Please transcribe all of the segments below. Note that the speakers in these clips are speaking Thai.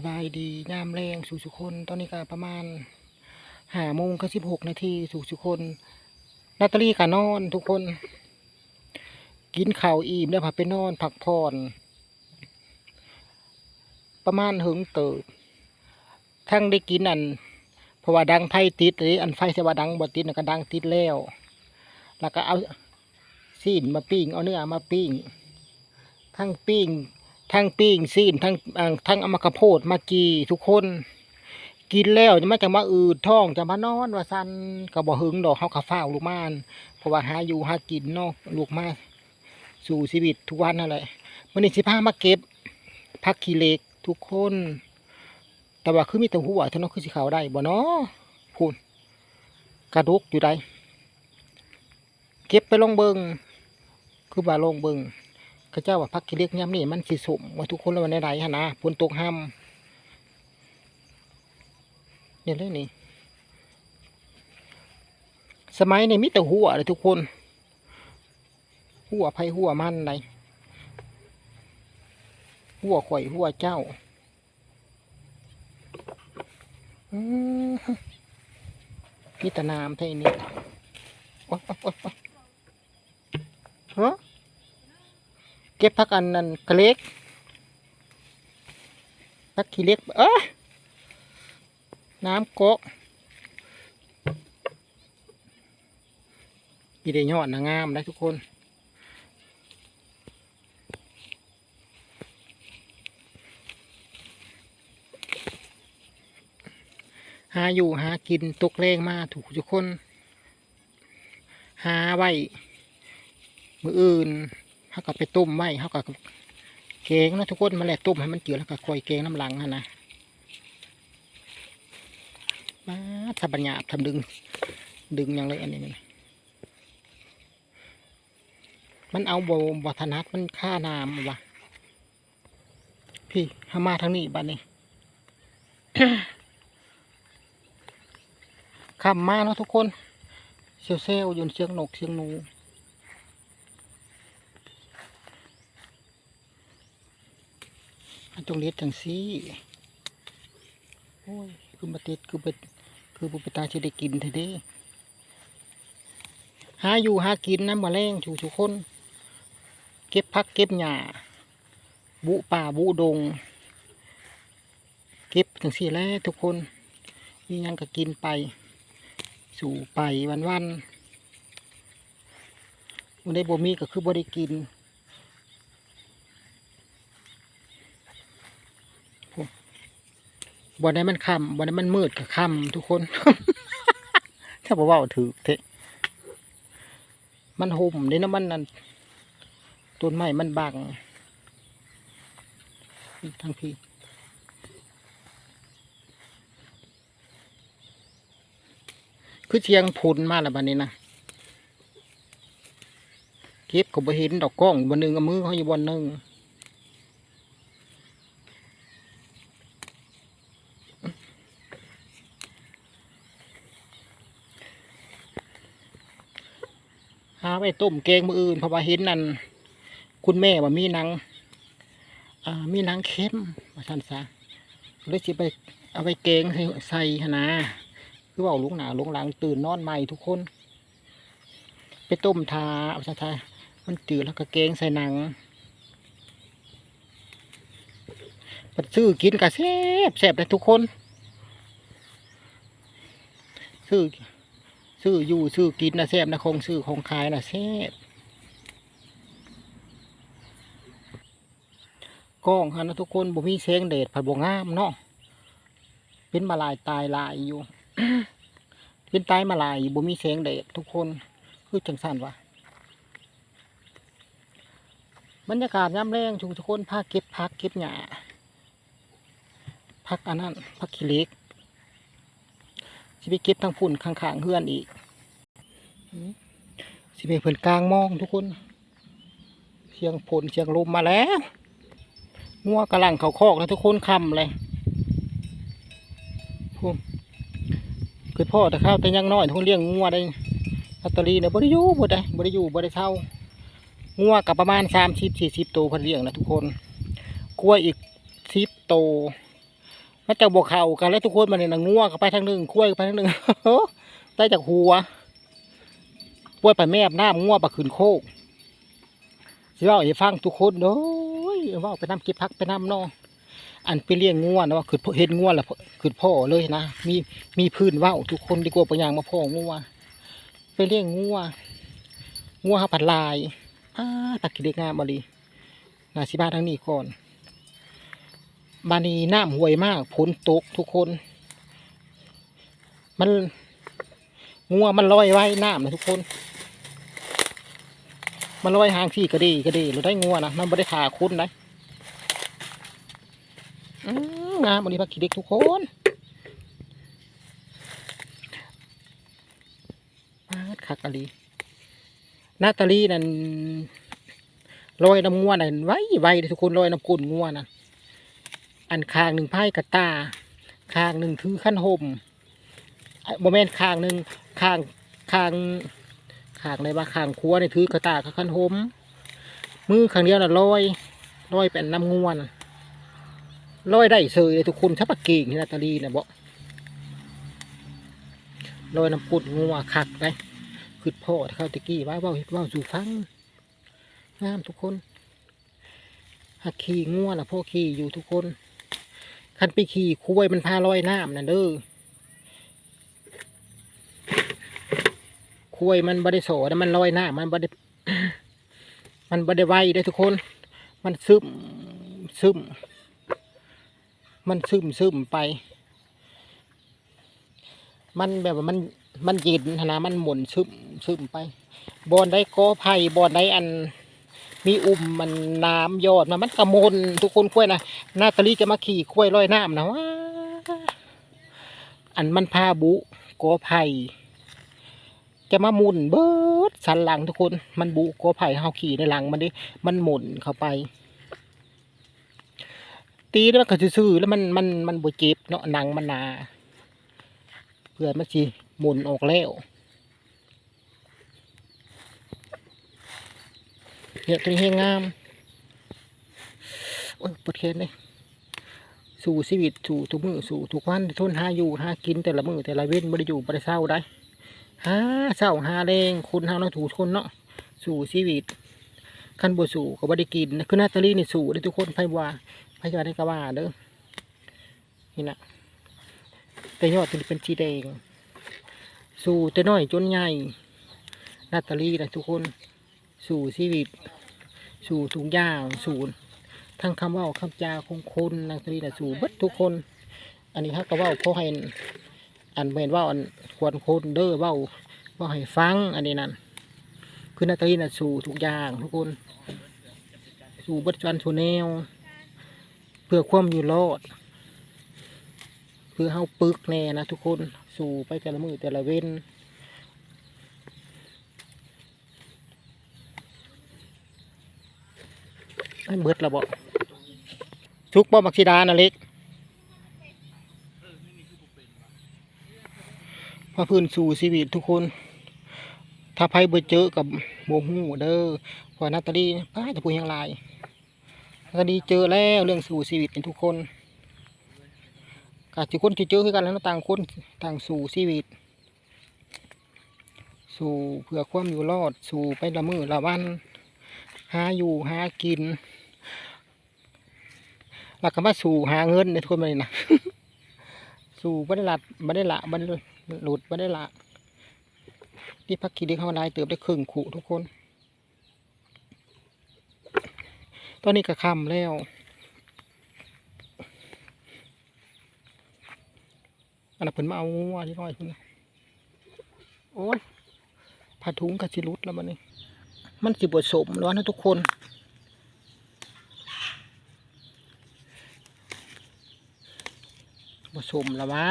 สบายดียามแรงสู่สุคน ตอนนี้ก็ประมาณห้าโมงกับสิบหกนาทีสู่สุคนนาตาลีก็นอนทุกคน กินข้าวอิ่มแล้วพาไปนอนพักผ่อน ประมาณหึงเติบทั้งได้กินอันเพราะว่าดังไฟติดหรืออันไฟสว่าดังบ่ติดน่ะก็ดังติดแล้ว แล้วก็เอาซีนมาปิ้งเอาเนื้อมาปิ้งทั้งปิ้ง ทั้งปิ้งซีนทั้งทั้งอมกระโพดมากีทุกคน กินแล้วจะมาจะมาอืดท้องจะมานอนว่าซันก็บ่หึงดอกเฮาก็ฟ้าลูกมานเพราะว่าหาอยู่หากินเนาะลูกมาสู่ชีวิตทุกวันนั่นแหละมื้อนี้สิพามาเก็บผักขี้เหล็กทุกคน แต่ว่าคือมีแต่หัวเท่านั้นคือสิเขาวได้บ่เนาะพูนกระดูกอยู่ใดเก็บไปลงเบิงคือว่าลงเบิง ขาเจ้าว่าพักขี้เล็กย่ำนี่มันสิสมว่าทุกคนแล้ววันใดๆฮะนะฝนตกห้ำเนี่ยเลยนี่สมัยนี้มีแต่หัวเลยทุกคน หัวไผหัวมันไรหัวข่อยหัวเจ้าอืมมีแต่น้ำเท่านี้โอ๊ยโอ๊ยโอ๊ยโอ๊ยฮะ เก็บพักอันนั้นกเล็กพักขี้เล็กเอ้ยน้ำโกะมีได้ยอดนะงามนะทุกคนหาอยู่หากินตกแรงมาถูกทุกคน หาไว้ มืออื่น เขาก็ไปต้มไว้เขาก็แกงนะทุกคนมาแหละต้มให้มันเจือแล้วก็คอยแกงน้ำหลังฮะนะมาทำบัญญัติทำดึง ดึงอย่างไรอันนี้มันมันเอาบวบถนัดมันฆ่าน้ำวะพี่หามาทางนี้บ้านนี้ขับมาเนาะทุกคนเซลเซลยนเสียงนกเสียงหนู มัน ต้องเล็ดจังซี่โอ้ยคือมาติดคือไปคือบุปตาจะได้กินเถอะเด้หาอยู่หากินน้ำมาแรงชูทุกคน เก็บพักเก็บหญ้าบุป่าบุดง เก็บจังซี่แล้วทุกคนมียังก็กินไป สู่ไปวันวันวันได้บ่มีก็คือบ่ได้กิน บอได้มันค่ำบอได้มันมืดกับค่ำทุกคน ถ้าบอกว่าถือเทะมันห่มนี่นะมันนั่นต้นไม้มันบังทั้งพี่คือเชียงผุนมาแล้วบัดนี้นะเก็บก็บ่เห็นดอกกล้องบนหนึ่งเอามือเขาอยู่บนหนึ่ง หา ไปต้มแกงมืออื่นเพราะว่าเห็นนั่นคุณแม่ว่ามีหนังอ่ามีหนังเค็มว่าท่านซะเลยสิไปเอาไปแกงใส่ใส่นนะคือว่าลุงหนาลุงหลังตื่นนอนใหม่ทุกคน ไปต้มทาเอาซะทามันจืดแล้วก็แกงใส่หนังปัดซื้อกินกะแซ่บแซ่บเลยทุกคนซื้อ ซื้ออยู่ซื้อกินนะแซ่บนะคงซื้อคงขายนะแซ่บกล้องฮะนะทุกคนบ่มีแสงแดดผัดบ่งามเนาะเป็นมาลายตายลายอยู่ เป็นตายมาลายบ่มีแสงแดดทุกคนคือจังสันวะบรรยากาศย่ำแรงชุทุกคนพาเก็บพักเก็บหญ้าพักอันนั้นพักขี้เล็ก สิไปเก็บทางฝุ่นข้างๆเฮือนอีกสิไปเพิ่นกลางมองทุกคนเสียงฝนเสียงลมมาแล้วงัวกำลังเขาคอกแล้วทุกคนคำเลยพุ่มคือพ่อแต่ข้าวแต่ยังน้อยทุกคนเลี้ยงงัวได้ลอตเตอรี่เนี่ยบริยูบได้บริยูบริเช่างัวกับประมาณสามสิบสี่สิบตัวคนเลี้ยงนะทุกคนกล้วยอีกสิบตัว มันจะบวกเข่ากันแล้วทุกคนมันเนี่ยนะงัวก็ไปทางหนึ่งคุ้ยก็ไปทางหนึ่งได้จากหัวป่วยไปแม่บน้ำงัวปลาขืนโคกสิว่าอย่าฟังทุกคนเด้ยว่าไปน้ำก็บพักไปน้ำนออันไปเลี้ยงงัวเนาะคือเห็นงัวแล้วคือพ่อเลยนะมีมีพื้นว่าทุกคนดีกว่าไปย่างมาพ่องัวไปเลี้ยงงัวงัวหาผัดลายอ้าตักกิเลงามบรีนาสิบ้าทางนี้ก่อน บานีน้ำห่วยมากฝนตกทุกคน มันงัวมันลอยไว้น้ำนะทุกคน มันลอยหางสี่กระดีกระดีเราได้งัวนะมันไม่ได้ขาคุ้นะงามวันนี้พักขี้เด็กทุกคนมาดคักอะลีนาตาลีนั่นลอยน้ำงัวนั่นไว้ไว้ทุกคนลอยน้ำกุนงัวน่ะ อันคางหนึ่งไพ่กระตาคางหนึ่งถือขั้นห่มโมเมนต์คางหนึ่งคางคางคางในว่าคางครัวในถือกระตากับขั้นห่มมือข้างเดียวน่ะลอยลอยเป็นน้ำงวนลอยได้เสยเลยทุกคนถ้าปากเก่งที่นาตาลีนี่ยบอกลอยน้ำปุดงัวคักได้คือพ่อเขาตะกี้ว่าเว่าเว่าสู่ฟังงามทุกคนหักขี่งัวนะพ่อขี่อยู่ทุกคน คันไปขี่คุ้ยมันพาลอยน้ำนั่นเด้อคุ้ยมันบริโสดมันลอยน้ำมันบริมันบริไวได้ทุกคน มันซึมซึม มันซึมซึมไป มันแบบว่ามันมันเย็นนะมันหมุนซึมซึมไปบอนได้กอไผ่บอนได้อัน มีอุ่มมันน้ำยอดมามันกระมนทุกคนคุ้ยนะนาตาลีจะมาขี่คุ้ยลอยน้ำนะว้าอันมันพาบุกอไผ่จะมาหมุนเบิดสันหลังทุกคน มันบุกอไผ่เฮาขี่ในหลังมันดิมันหมุนเข้าไป ตีแล้วมันก็ซื่อแล้วมันมันมันบวเจ็บเนาะหนังมันนา เพื่อนมันสิหมุนออกแล้ว เนี่ย ตัวนี้งงามโอ้ยปวดแขนเลยสู่ชีวิตสู่ทุกมือสู่ทุกวันทนหาอยู่หากินแต่ละมือแต่ละเว้นบ่ได้อยู่บ่ได้เศร้าได้หาเศร้าหาแรงคุณเฮาเนาถูกคนเนาะสู่ชีวิตคันบ่สู่ก็บ่ได้กินคือนาตาลีนี่สู่ได้ทุกคนไผว่าไผว่าได้กว่าเด้อนี่นะแต่ยอดมันเป็นสีแดงสู่แต่น้อยจนใหญ่นาตาลีนะทุกคนสู่ชีวิต สู่ทุกอย่างสู่ทั้งคำว่าคำจาของคนนางตรีนะสู่เบิดทุกคน อันนี้ฮะก็ว่าเพราให้อันเมนว่าอันควรคนเด้อว่าว่าให้ฟังอันนี้นั่นคือนาตรีนะสู่ทุกอย่างทุกคน สู่เบิดจันสู่แนว เพื่อความอยู่รอดเพื่อเฮาปึกแน่นะทุกคน สู่ไปแต่ละมือแต่ละเว้น ให้เบิดระบบทุกบ่มักซิดานะเล็กพอพื้นสู่ชีวิตทุกคน ถ้าไพ่เบิดเจอกับโบหูเด้อเพอนาตาลีป้าจะพูดยังไรนาตาลีเจอแล้วเรื่องสู่ชีวิตกันทุกคนกาทุกคนที่เจอคือกันแล้วต่างคนต่างสู่ชีวิต สู่เพื่อความอยู่รอด สู่ไปละมือละวัน หาอยู่หากิน แล้วก็มาสู่หาเงินในทุกคนเลยนะสู่บัได้หลัดบัได้ละบัได้หลุดบัได้ละที่พักคีดีเข้าได้เติบได้ครึ่งขู่ทุกคน ตอนนี้ก็ค่ำแล้วอันนั้นเพิ่นมาเอางัวที่น้อยเพิ่นน่ะโอ้ยผ้าถุงกับสิรุดแล้วมันนี่มันสิบวสมแล้วนะทุกคน สมล้วว่า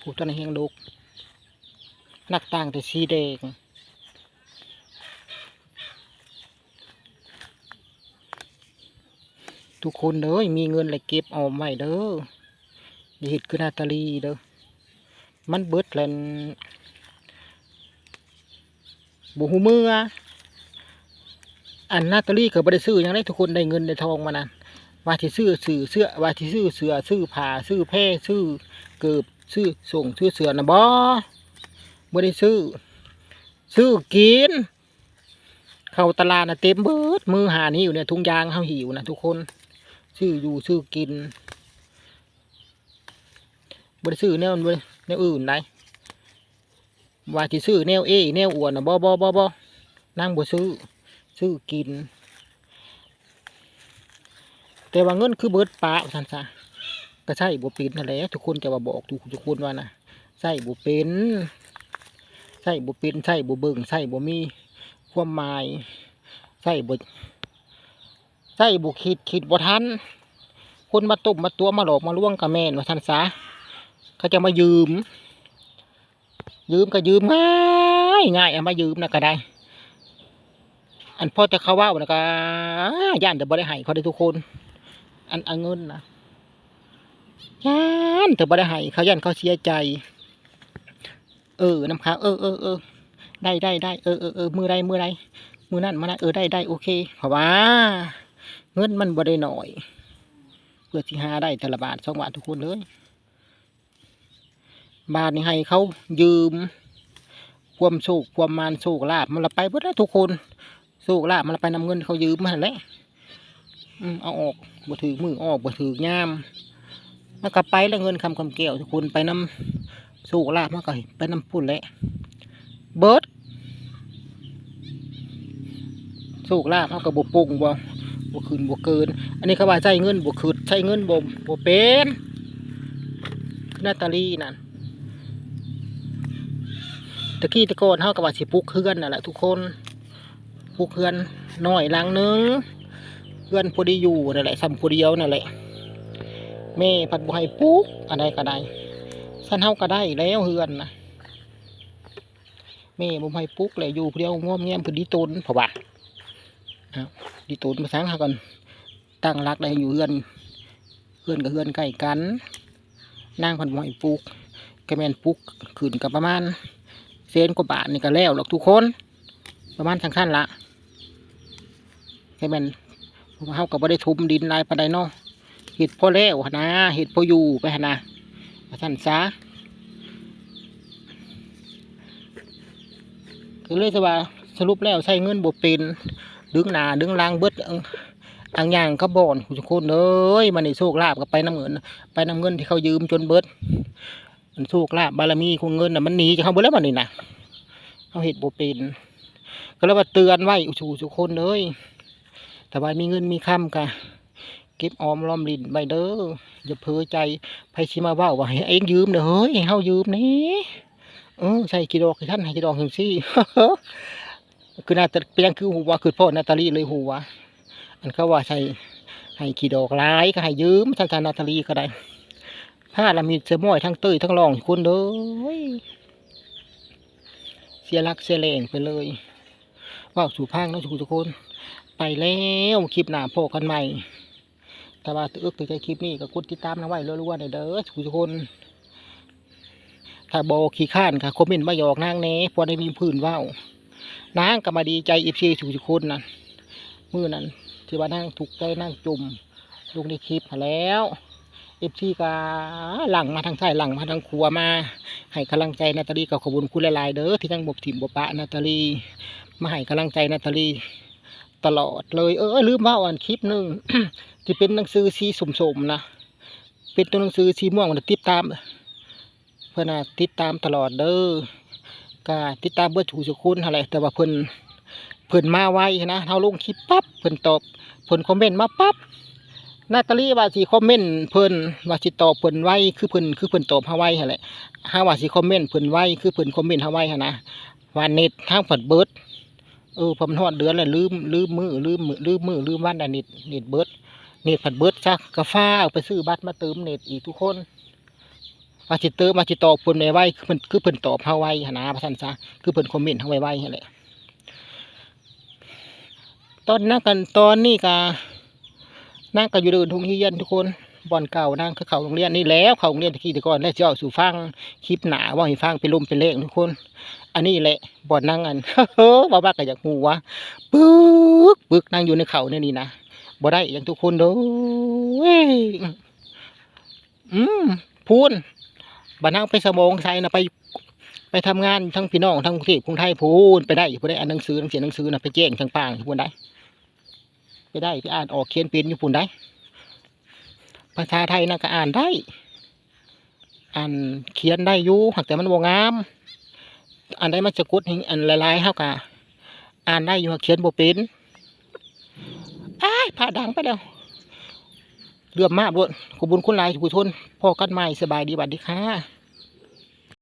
ผู้ต้นแหงลูกนักต่างแต่สีแดงทุกคนเด้อมีเงินเลยเก็บเอาไม่เด้ออย่าเห็ดคือนาตาลีเด้อมันเบิดแลนบุหูมืออันนาตาลีก็บ่ได้ซื้อยังได้ทุกคนได้เงินได้ทองมานะ ว่าที่ซื้อซื้อเสื้อว่าที่ซื้อเสื้อซื้อผ้าซื้อแพร่ซื้อเกือบซื้อส่งซื้อเสื้อนะบ่บ่ได้ซื้อ ซื้อกิน เข้าตลาดนะเต็มเบิดมือหานี่อยู่เนี่ยทุงยางเฮาหิวนะทุกคน ซื้ออยู่ซื้อกินบ่ได้ซื้อแนวบ่แนวอื่นได้ว่าที่ซื้อแนวเอแนวอ้วนนะบ่บ่บ่บ่นั่งบ่ซื้อซื้อกิน แต่ว่าเงินคือเบิดปะท่านซะก็ใช่บ่เป็นนั่นแหละทุกคนจะว่าบอกทุกทุกคนว่านะใช่บ่เป็นใช่บ่เป็นใช่บ่เบิ่งใช่บ่มีความหมายใช่บ่ใช่บ่คิดคิดบ่ทันคนมาต้มมาตัวมาหลอกมาล่วงกับแม่นว่าท่านซะเขาจะมายืม ยืมก็ยืมง่ายง่ายเอามายืมนะก็ได้อันพ่อจะเขาว่านะก็ย่านแต่บ่ได้ให้เขาได้ทุกคน อันอันเงินนะย่านแต่บ่ได้ให้เขาย่านเขาเสียใจ เออน้ำค้างเออเออเออได้ได้ได้เออเออเออมือใดมือใดมือนั่นมานะเออได้ได้โอเคเพราะว่า เงินมันบ่ได้หน่อย เพื่อที่หาได้แต่ละบาทสองบาททุกคนเลย บาทนี่ให้เขายืม ความโชคความมานโชคลาภมันละไปเบิดแล้วทุกคนโชคลาภมันละไปนำเงินเขายืมมาและอืม เอาออกบ่ถือมือออกบ่ถือยามมันก็ไปแล้วเงินคำคำแก้วทุกคนไปน้ำโชคลาภมันก็ไปน้ำพุ่นแหละเบิร์ดโชคลาภมันก็บ่ปรุงบ่บ่ขึ้นบ่เกิน อันนี้เขาว่าใช้เงินบ่ขึ้นใช้เงินบ่บ่เป็นนาตาลีนั่นตะกี้ตะโกอนเฮากับว่าสิปุกเฮือนนั่นแหละทุกคนปุกเฮือนน้อยหลังหนึง เฮือนพอดีอยู่นั่นแหละซ้ำพอเดียวนั่นแหละแม่ผัดบ่ให้ปลุกอะไรก็ได้สันเฮาก็ได้แล้วเฮือนนะแม่บ่ให้ปลุกเลยอยู่ผู้เดียวง่วมแง้มเพิ่นดีตนเพราะว่าดีตนมาสังหากันตั้งรักได้อยู่เฮือนเฮือนกับเฮือนใกล้กันนางเพิ่นบ่ให้ปลุกก็แม่นปลุกขึ้นกับประมาณเซนกว่าบาทนี่ก็แล้วหรอกทุกคน ประมาณทางขั้นละแค่แมัน เฮาก็บ่ได้ทุมดินลายปานใดเนาะเห็ดพอแล้วหั้นะเห็ดพออยู่ไปหนนะท่านซะคือเลยจะว่าสรุปแล้วใช้เงินบ่เป็นดึงหนาดึงลางเบิดอังอย่างเขาบ่อนทุกคนเอ้ยมันนี่โชคลาภก็ไปน้ำเงิน ไปน้ำเงินที่เขายืมจนเบิดมันโชคลาภบารมีของเงินน่ะมันหนีจากเขาเบิดแล้วมันนี่นะเขาเห็ดบ่เป็นก็เลยว่าเตือนไว้อุชูทุกคนเลย แต่ว่ามีเงินมีคำกะเก็บออมรอมรินไว้เด้ออย่าเพ้อใจไผชิมาว่าว่าให้เองยืมเด้อเฮ้ยให้เฮายืมนี่เออใช่กี่ดอกท่านให้กี่ดอกถึงซี่คือน่าจะเป็นยังคือหัวคือพ่อนาตาลีเลยหัวอันเขาว่าใช่ให้กี่ดอกหลายก็ให้ยืมท่านทานนาตาลีก็ได้ผ้าละมีเสื้อม้อยทั้งเต้ยทั้งรองคุณเด้ยเสียรักเสียแรงไปเลยว่าวสู่พังเนาะทุกคน ไปแล้วคลิปหน้าพบกันใหม่แต่ว่าตึกตึกใจคลิปนี้ก็กดติดตามนะไว้รัวๆหน่อยเด้อทุกคนถ้าบอขี้ข้านค่ะคอมเมนต์มาหยอกนางเน่พอได้มีพื้นว่าวนางก็มาดีใจอีพีทุกคนนะมือนั้นที่ว่านั่งถูกใจนั่งจุ่มลงในคลิปแล้วเอฟซีก็หลังมาทางใต้หลังมาทางครัวมา ให้กำลังใจนาตาลีกับขอบุญคุณหลายๆเด้อที่ทั้งบกถิ่มบปะนาตาลีมาให้กำลังใจนาตาลี ตลอดเลยเออลืมว่าอ่านคลิปหนึ่งที่เป็นหนังสือสีสมๆนะเป็นตัวหนังสือสีม่วงนติดตาม เพื่อนน่ะติดตามตลอดเด้อก็ติดตามเบิดถูสุคุณอะไรแต่ว่าเพิ่อนเพิ่อนมาไวนะเฮาลงคลิปปั๊บเพิ่อนตอบเพิ่อนคอมเมนต์มาปั๊บนาตาลีว่าสิคอมเมนต์เพิ่นว่าสิตอบเพิ่นไว้คือเพิ่นคือเพิ่นตอบเฮาไว้หั่นแหละหาว่าสิคอมเมนต์เพิ่นไว้คือเพิ่นคอมเมนต์เฮาไว้หั่นะว่าเน็ตทางผัดเบิด เออพอมันฮอดเดือนแล้วลืมลืมมือลืมมือลืมมือลืมวันน่ะเน็ตเน็ตเบิดเน็ตผัดเบิดซะก็ฟ้าเอาไปซื้อบัตรมาเติมเน็ตอีกทุกคนว่าสิเติมว่าสิตอบเพิ่นไว้ไวคือเพิ่นคือเพิ่นตอบเฮาไว้หั่นนะว่าซั่นซะคือเพิ่นคอมเมนต์เฮาไว้ไว้หั่แหละตอนนั้นกันตอนนี้ก็นั่งก็อยู่เดินทุ่งเฮียนทุกคน บ่อนเก่านั่งเขาโรงเรียนนี่แล้วเขาโรงเรียนตะกี้ตะก่อนแล้วจะเอาสู่ฟังคลิปหนาว่าให้ฟังเป็นลมเป็นเลงทุกคน อันนี้แหละบ่อนนั่งอันเฮ้อบ้าบ้าก็อยากหูวะปึ๊กปึ๊กนั่งอยู่ในเขาเนี่ยนี่นะบ่ได้อย่างทุกคนเด้อเว้ยอืมพูนบ้านเฮาไปสมองไซนะไปไปทำงานทั้งพี่น้องทั้งกรุงเทพกรุงไทยพูนไปได้ผู้ได้อ่านหนังสือหนังเขียหนังสือนะไปแจ้งทางปางพูนได้ ไปได้ไปอ่านออกเขียนเป็นอยู่พูนได้ ภาษาไทยนะก็อ่านได้ อ่านเขียนได้อยู่หากแต่มันบ่งาม อ่านได้มันสะกดให้อันลายๆเฮากะอ่านได้อยู่หากเขียนบ่เป็นอ้ายผ่าดังไปแล้วเรื่องมากด้วยขอบุญคุณหลายทุกทนพ่อกันใหม่สบายดีบัดดีค่ะ